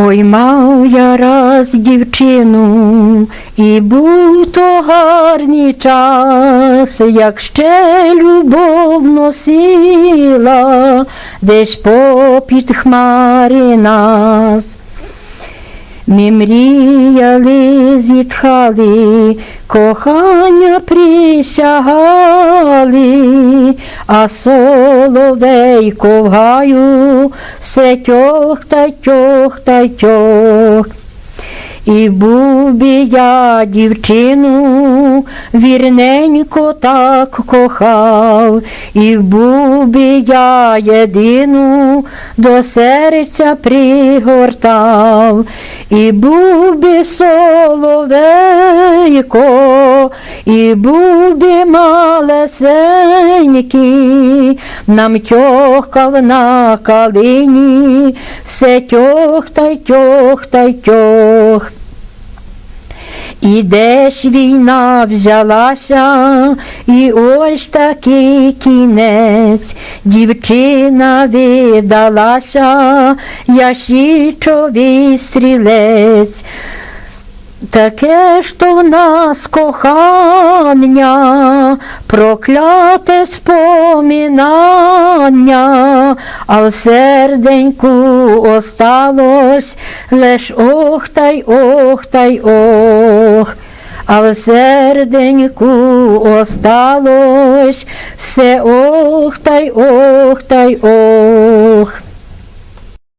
Ой, мав я раз дівчину, і був то гарний час, як ще любов носила, десь попід хмари нас. Ми мріяли, зітхали, кохання присягали, а соловейко в гаю все тьох та тьох та тьох. І був би я дівчину, вірненько так кохав, і був би я єдину, до серця пригортав, і був би соловейко, і був малесенький, нам тьохкав на калині, все тьох та й тьох та й тьох. І десь війна взялася, і ось такий кінець, дівчина видалася, я січовий стрілець. Таке ж то в нас кохання, прокляте споминання, а в серденьку осталось лиш ох та й ох та й ох. А в серденьку осталось все ох та й ох та й ох.